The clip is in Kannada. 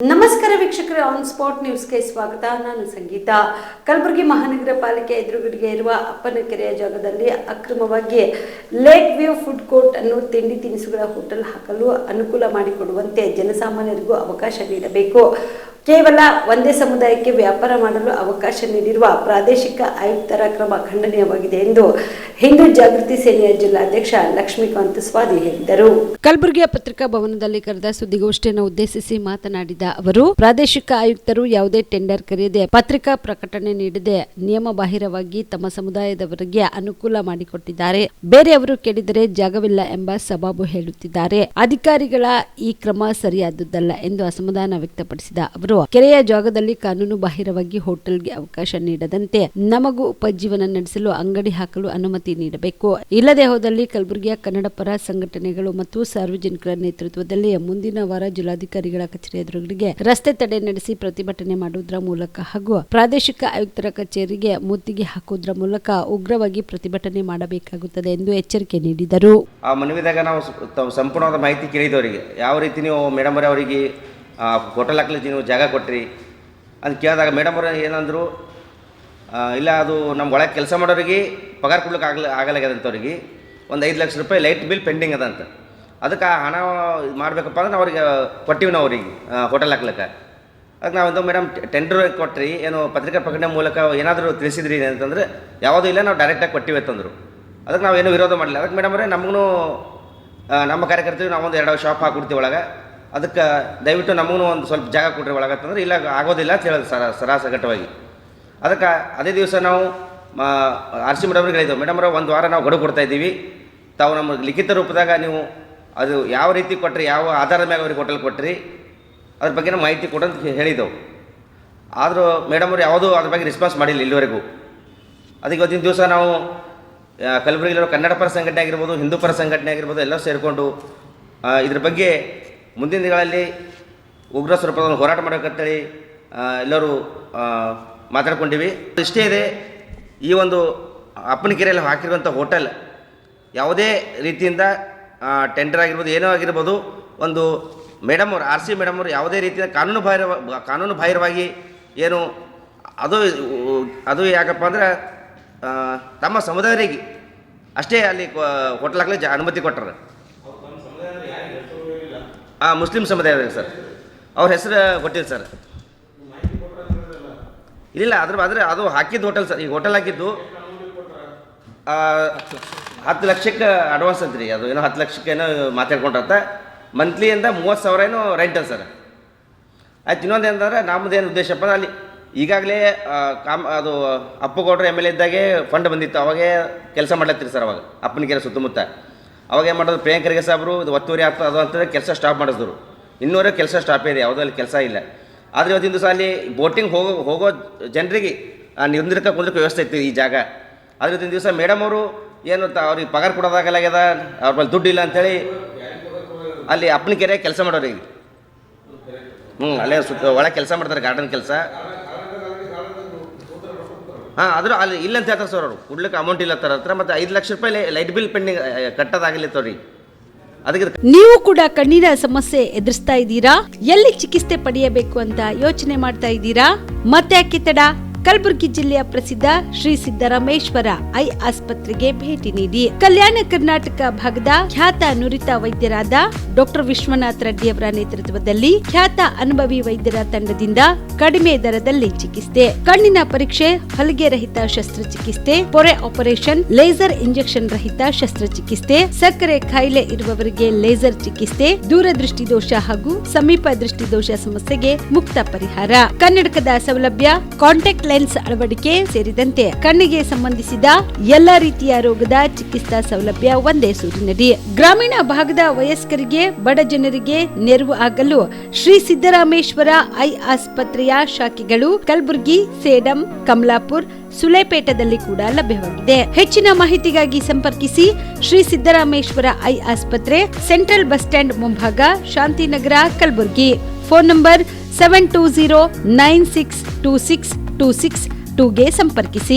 ನಮಸ್ಕಾರ ವೀಕ್ಷಕರೇ ಆನ್ ಸ್ಪಾಟ್ ನ್ಯೂಸ್ಗೆ ಸ್ವಾಗತ. ನಾನು ಸಂಗೀತ. ಕಲಬುರಗಿ ಮಹಾನಗರ ಪಾಲಿಕೆ ಎದುರುಗಡೆಗೆ ಇರುವ ಅಪ್ಪನ ಕೆರೆಯ ಜಾಗದಲ್ಲಿ ಅಕ್ರಮವಾಗಿ ಲೇಕ್ ವ್ಯೂ ಫುಡ್ ಕೋರ್ಟ್ ಅನ್ನು ತಿಂಡಿ ತಿನಿಸುಗಳ ಹೋಟೆಲ್ ಹಾಕಲು ಅನುಕೂಲ ಮಾಡಿಕೊಡುವಂತೆ ಜನಸಾಮಾನ್ಯರಿಗೂ ಅವಕಾಶ ನೀಡಬೇಕು. ಕೇವಲ ಒಂದೇ ಸಮುದಾಯಕ್ಕೆ ವ್ಯಾಪಾರ ಮಾಡಲು ಅವಕಾಶ ನೀಡಿರುವ ಪ್ರಾದೇಶಿಕ ಆಯುಕ್ತರ ಕ್ರಮ ಖಂಡನೀಯವಾಗಿದೆ ಎಂದು ಹಿಂದೂ ಜಾಗೃತಿ ಸೇನೆಯ ಜಿಲ್ಲಾಧ್ಯಕ್ಷ ಲಕ್ಷ್ಮೀಕಾಂತ್ ಸ್ವಾದಿ ಹೇಳಿದರು. ಕಲಬುರಗಿಯ ಪತ್ರಿಕಾ ಭವನದಲ್ಲಿ ಕರೆದ ಸುದ್ದಿಗೋಷ್ಠಿಯನ್ನು ಉದ್ದೇಶಿಸಿ ಮಾತನಾಡಿದ ಅವರು, ಪ್ರಾದೇಶಿಕ ಆಯುಕ್ತರು ಯಾವುದೇ ಟೆಂಡರ್ ಕರೆಯದೆ ಪತ್ರಿಕಾ ಪ್ರಕಟಣೆ ನೀಡದೆ ನಿಯಮ ಬಾಹಿರವಾಗಿ ತಮ್ಮ ಸಮುದಾಯದವರಿಗೆ ಅನುಕೂಲ ಮಾಡಿಕೊಟ್ಟಿದ್ದಾರೆ. ಬೇರೆಯವರು ಕೇಳಿದರೆ ಜಾಗವಿಲ್ಲ ಎಂಬ ಸಬಾಬು ಹೇಳುತ್ತಿದ್ದಾರೆ. ಅಧಿಕಾರಿಗಳ ಈ ಕ್ರಮ ಸರಿಯಾದದ್ದಲ್ಲ ಎಂದು ಅಸಮಾಧಾನ ವ್ಯಕ್ತಪಡಿಸಿದ ಅವರು. ಕೆರೆಯ ಜಾಗದಲ್ಲಿ ಕಾನೂನು ಬಾಹಿರವಾಗಿ ಹೋಟೆಲ್ಗೆ ಅವಕಾಶ ನೀಡದಂತೆ ನಮಗೂ ಉಪಜೀವನ ನಡೆಸಲು ಅಂಗಡಿ ಹಾಕಲು ಅನುಮತಿ ನೀಡಬೇಕು. ಇಲ್ಲದೆ ಹೋದಲ್ಲಿ ಕಲಬುರಗಿಯ ಕನ್ನಡ ಪರ ಸಂಘಟನೆಗಳು ಮತ್ತು ಸಾರ್ವಜನಿಕರ ನೇತೃತ್ವದಲ್ಲಿ ಮುಂದಿನ ವಾರ ಜಿಲ್ಲಾಧಿಕಾರಿಗಳ ಕಚೇರಿ ಎದುರುಗಳಿಗೆ ರಸ್ತೆ ತಡೆ ನಡೆಸಿ ಪ್ರತಿಭಟನೆ ಮಾಡುವುದರ ಮೂಲಕ ಹಾಗೂ ಪ್ರಾದೇಶಿಕ ಆಯುಕ್ತರ ಕಚೇರಿಗೆ ಮುತ್ತಿಗೆ ಹಾಕುವುದರ ಮೂಲಕ ಉಗ್ರವಾಗಿ ಪ್ರತಿಭಟನೆ ಮಾಡಬೇಕಾಗುತ್ತದೆ ಎಂದು ಎಚ್ಚರಿಕೆ ನೀಡಿದರು. ಆ ಮನವಿದಾಗ ನಾವು ಸಂಪೂರ್ಣವಾದ ಮಾಹಿತಿ ಕೇಳಿದವರಿಗೆ. ಯಾವ ರೀತಿ ನೀವು ಮೇಡಮ್ ಅವರೇ ಅವರಿಗೆ ಹೋಟೆಲ್ ಹಾಕ್ಲಿಕ್ಕೆ ನೀವು ಜಾಗ ಕೊಟ್ರಿ ಅಂತ ಕೇಳಿದಾಗ ಮೇಡಮ್ ಅವರು ಏನಂದರು ಇಲ್ಲ ಅದು ನಮ್ಮ ಒಳಗೆ ಕೆಲಸ ಮಾಡೋರಿಗೆ ಪಗಾರ ಕೊಡ್ಲಿಕ್ಕೆ ಆಗಲ ಆಗಲಾಗ್ಯದಂಥವ್ರಿಗೆ ಒಂದು ಐದು ಲಕ್ಷ ರೂಪಾಯಿ ಲೈಟ್ ಬಿಲ್ ಪೆಂಡಿಂಗ್ ಅದಂತ ಅದಕ್ಕೆ ಆ ಹಣ ಮಾಡಬೇಕಪ್ಪ ಅಂದ್ರೆ ನಾವು ಅವ್ರಿಗೆ ಕೊಟ್ಟಿವಿ ನಾವು ಅವ್ರಿಗೆ ಹೋಟೆಲ್ ಹಾಕ್ಲಿಕ್ಕೆ. ಅದಕ್ಕೆ ನಾವೊಂದು ಮೇಡಮ್ ಟೆಂಡರ್ ಕೊಟ್ಟ್ರಿ ಏನು ಪತ್ರಿಕಾ ಪ್ರಕಟಣೆ ಮೂಲಕ ಏನಾದರೂ ತಿಳಿಸಿದ್ರಿ ಅಂತಂದರೆ ಯಾವುದೂ ಇಲ್ಲ ನಾವು ಡೈರೆಕ್ಟಾಗಿ ಕೊಟ್ಟಿವಿ ಅಂತಂದರು. ಅದಕ್ಕೆ ನಾವು ಏನು ವಿರೋಧ ಮಾಡಲಿಲ್ಲ. ಅದಕ್ಕೆ ಮೇಡಮ್ ಅವರೇ ನಮಗೂ ನಮ್ಮ ಕಾರ್ಯಕರ್ತರಿಗೆ ನಾವೊಂದು ಎರಡು ಶಾಪ್ ಹಾಕ್ಬಿಡ್ತೀವಿ ಒಳಗೆ. ಅದಕ್ಕೆ ದಯವಿಟ್ಟು ನಮಗೂ ಒಂದು ಸ್ವಲ್ಪ ಜಾಗ ಕೊಡ್ರಿ ಒಳಗತ್ತಂದ್ರೆ ಇಲ್ಲ, ಆಗೋದಿಲ್ಲ ಅಂತ ಹೇಳೋದು ಸರ ಸರಾಸಗಟ್ಟವಾಗಿ ಅದಕ್ಕೆ ಅದೇ ದಿವಸ ನಾವು ಆರ್ ಸಿ ಮೇಡಮ್ರಿಗೆ ಹೇಳಿದ್ದೆವು ಮೇಡಮ್ರ ಒಂದು ವಾರ ನಾವು ಗಡುವು ಕೊಡ್ತಾ ಇದ್ದೀವಿ. ತಾವು ನಮಗೆ ಲಿಖಿತ ರೂಪದಾಗ ನೀವು ಅದು ಯಾವ ರೀತಿ ಕೊಟ್ಟರೆ ಯಾವ ಆಧಾರದ ಮ್ಯಾಗ ಅವ್ರಿಗೆ ಹೋಟೆಲ್ ಕೊಟ್ರಿ, ಅದ್ರ ಬಗ್ಗೆ ನಾವು ಮಾಹಿತಿ ಕೊಡೋ ಅಂತ ಹೇಳಿದ್ದೆವು ಆದರೂ ಮೇಡಮ್ ಅವ್ರು ಯಾವುದೂ ಅದ್ರ ಬಗ್ಗೆ ರೆಸ್ಪಾನ್ಸ್ ಮಾಡಿಲ್ಲ ಇಲ್ಲಿವರೆಗೂ. ಅದಕ್ಕೆ ಇವತ್ತಿನ ದಿವಸ ನಾವು ಕಲಬುರಗಿಲ್ಲಿರೋ ಕನ್ನಡ ಪರ ಸಂಘಟನೆ ಆಗಿರ್ಬೋದು, ಹಿಂದೂ ಪರ ಸಂಘಟನೆ ಆಗಿರ್ಬೋದು ಎಲ್ಲ ಸೇರಿಕೊಂಡು ಇದ್ರ ಬಗ್ಗೆ ಮುಂದಿನ ದಿನಗಳಲ್ಲಿ ಉಗ್ರ ಸ್ವರೂಪವನ್ನು ಹೋರಾಟ ಮಾಡೋಕ್ಕಂತೇಳಿ ಆ, ಎಲ್ಲರೂ ಮಾತಾಡ್ಕೊಂಡಿವಿ. ಇಷ್ಟೇ ಇದೆ ಈ ಒಂದು ಅಪ್ಪನಕೆರೆಯಲ್ಲಿ ಹಾಕಿರುವಂಥ ಹೋಟೆಲ್ ಯಾವುದೇ ರೀತಿಯಿಂದ ಟೆಂಡರ್ ಆಗಿರ್ಬೋದು ಏನೋ ಆಗಿರ್ಬೋದು ಒಂದು ಮೇಡಮ್ ಅವರು ಆರ್ ಸಿ ಮೇಡಮ್ ಅವರು ಯಾವುದೇ ರೀತಿಯ ಕಾನೂನು ಬಾಹಿರ ಕಾನೂನು ಬಾಹಿರವಾಗಿ ಏನು ಅದು ಅದು ಯಾಕಪ್ಪ ಅಂದ್ರೆ ತಮ್ಮ ಸಮುದಾಯರಿಗೆ ಅಷ್ಟೇ ಅಲ್ಲಿ ಹೋಟೆಲ್ ಹಾಕಲಿ ಜ ಅನುಮತಿ ಕೊಟ್ಟರು. ಹಾಂ ಮುಸ್ಲಿಂ ಸಮುದಾಯದ ಸರ್. ಅವ್ರ ಹೆಸರು ಗೊತ್ತಿಲ್ಲ ಸರ್. ಇಲ್ಲ ಅದ್ರ ಆದರೆ ಅದು ಹಾಕಿದ್ದು ಹೋಟೆಲ್ ಸರ್. ಈಗ ಹೋಟೆಲ್ ಹಾಕಿದ್ದು ಆ, ಹತ್ತು ಲಕ್ಷಕ್ಕೆ ಅಡ್ವಾನ್ಸ್ ಅಂತ್ರಿ. ಅದು ಏನೋ ಹತ್ತು ಲಕ್ಷಕ್ಕೆ ಏನೋ ಮಾತಾಡ್ಕೊಂಡ್ರಂತ. ಮಂತ್ಲಿಯಿಂದ ಮೂವತ್ತು ಸಾವಿರ ಏನೋ ರೆಂಟ್ ಅಂತ ಸರ್. ಆಯ್ತು ಇನ್ನೊಂದು ಏನಂದ್ರೆ ಏನು ಉದ್ದೇಶಪ್ಪ ಅಲ್ಲಿ ಈಗಾಗಲೇ ಕಾಮ್ ಅದು ಅಪ್ಪಗೌಡ್ರ ಎಂ ಎಲ್ ಎ ಇದ್ದಾಗೆ ಫಂಡ್ ಬಂದಿತ್ತು. ಅವಾಗೇ ಕೆಲಸ ಮಾಡ್ಲತ್ತೀರಿ ಸರ್ ಅವಾಗ ಅಪ್ಪನಿಗೆರೆ ಸುತ್ತಮುತ್ತ. ಅವಾಗ ಏನು ಮಾಡೋದು ಪ್ರಿಯಾಂಕರಿಗೆ ಸಾಬ್ರು ಇದು ಒತ್ತುವರಿ ಆಗ್ತದೆ, ಅದು ಅಂತಂದರೆ ಕೆಲಸ ಸ್ಟಾಪ್ ಮಾಡಿಸಿದ್ರು. ಇನ್ನೂರೇ ಕೆಲಸ ಸ್ಟಾಪ್ ಇದೆ ಯಾವುದೋ ಅಲ್ಲಿ ಕೆಲಸ ಇಲ್ಲ. ಆದರೆ ಇವತ್ತಿನ ದಿವಸ ಅಲ್ಲಿ ಬೋಟಿಂಗ್ ಹೋಗೋ ಹೋಗೋ ಜನರಿಗೆ ನಿಂದ್ರಕ್ಕೆ ಕುಂದ್ರಕ್ಕೆ ವ್ಯವಸ್ಥೆ ಇತ್ತು ಈ ಜಾಗ. ಆದರೆ ಇವತ್ತಿನ ದಿವಸ ಮೇಡಮ್ ಅವರು ಏನು ಅವ್ರಿಗೆ ಪಗಾರ ಕೊಡೋದಾಗಲಾಗ್ಯದ ಅವ್ರ ಮೇಲೆ ದುಡ್ಡು ಇಲ್ಲ ಅಂತೇಳಿ ಅಲ್ಲಿ ಅಪ್ಪನ ಕೆರೆ ಕೆಲಸ ಮಾಡೋರಿಗೆ ಹ್ಞೂ ಅಲ್ಲೇ ಸುತ್ತ ಒಳಗೆ ಕೆಲಸ ಮಾಡ್ತಾರೆ ಗಾರ್ಡನ್ ಕೆಲಸ. ಹಾಂ, ಆದರೂ ಅಲ್ಲಿ ಇಲ್ಲ ಅಂತ ಹೇಳ್ತಾರೆ ಸರ್ ಅವರು. ಕೊಡ್ಲಿಕ್ಕೆ ಅಮೌಂಟ್ ಇಲ್ಲ ತರ ಹತ್ರ ಮತ್ತು ಐದು ಲಕ್ಷ ರೂಪಾಯಿ ಲೈಟ್ ಬಿಲ್ ಪೆಂಡಿಂಗ್ ಕಟ್ಟೋದಾಗಲಿತ್ತವ್ರಿ ಅದಕ್ಕೆ ನೀವು ಕೂಡ ಕಣ್ಣಿನ ಸಮಸ್ಯೆ ಎದುರಿಸ್ತಾ ಇದ್ದೀರಾ? ಎಲ್ಲಿ ಚಿಕಿತ್ಸೆ ಪಡೆಯಬೇಕು ಅಂತ ಯೋಚನೆ ಮಾಡ್ತಾ ಇದ್ದೀರಾ? ಮತ್ತೆ ಅಕ್ಕಿ ತಡ ಕಲಬುರಗಿ ಜಿಲ್ಲೆಯ ಪ್ರಸಿದ್ಧ ಶ್ರೀ ಸಿದ್ದರಾಮೇಶ್ವರ ಐ ಆಸ್ಪತ್ರೆಗೆ ಭೇಟಿ ನೀಡಿ. ಕಲ್ಯಾಣ ಕರ್ನಾಟಕ ಭಾಗದ ಖ್ಯಾತ ನುರಿತ ವೈದ್ಯರಾದ ಡಾಕ್ಟರ್ ವಿಶ್ವನಾಥ್ ರೆಡ್ಡಿ ಅವರ ನೇತೃತ್ವದಲ್ಲಿ ಖ್ಯಾತ ಅನುಭವಿ ವೈದ್ಯರ ತಂಡದಿಂದ ಕಡಿಮೆ ದರದಲ್ಲಿ ಚಿಕಿತ್ಸೆ. ಕಣ್ಣಿನ ಪರೀಕ್ಷೆ, ಹೊಲಿಗೆ ರಹಿತ ಶಸ್ತ್ರಚಿಕಿತ್ಸೆ, ಪೊರೆ ಆಪರೇಷನ್, ಲೇಸರ್ ಇಂಜೆಕ್ಷನ್ ರಹಿತ ಶಸ್ತ್ರಚಿಕಿತ್ಸೆ, ಸಕ್ಕರೆ ಕಾಯಿಲೆ ಇರುವವರಿಗೆ ಲೇಸರ್ ಚಿಕಿತ್ಸೆ, ದೂರದೃಷ್ಟಿ ದೋಷ ಹಾಗೂ ಸಮೀಪ ದೃಷ್ಟಿ ದೋಷ ಸಮಸ್ಯೆಗೆ ಮುಕ್ತ ಪರಿಹಾರ. ಕನ್ನಡಕದ ಸೌಲಭ್ಯ, ಕಾಂಟ್ಯಾಕ್ಟ್ ಲೆನ್ಸ್ ಅಳವಡಿಕೆ ಸೇರಿದಂತೆ ಕಣ್ಣಿಗೆ ಸಂಬಂಧಿಸಿದ ಎಲ್ಲ ರೀತಿಯ ರೋಗದ ಚಿಕಿತ್ಸಾ ಸೌಲಭ್ಯ ಒಂದೇ ಸೂರಿನಡಿ ಗ್ರಾಮೀಣ ಭಾಗದ ವಯಸ್ಕರಿಗೆ, ಬಡ ಜನರಿಗೆ ನೆರವು ಆಗಲು ಶ್ರೀ ಸಿದ್ದರಾಮೇಶ್ವರ ಐ ಆಸ್ಪತ್ರೆಯ ಶಾಖೆಗಳು ಕಲಬುರಗಿ, ಸೇಡಂ, ಕಮಲಾಪುರ್, ಸುಲೇಪೇಟದಲ್ಲಿ ಕೂಡ ಲಭ್ಯವಾಗಿದೆ. ಹೆಚ್ಚಿನ ಮಾಹಿತಿಗಾಗಿ ಸಂಪರ್ಕಿಸಿ ಶ್ರೀ ಸಿದ್ದರಾಮೇಶ್ವರ ಐ ಆಸ್ಪತ್ರೆ, ಸೆಂಟ್ರಲ್ ಬಸ್ ಸ್ಟ್ಯಾಂಡ್ ಮುಂಭಾಗ, Shantinagar, Kalaburagi. Phone number seven two zero nine six two six two six ಟೂಗೆ ಸಂಪರ್ಕಿಸಿ.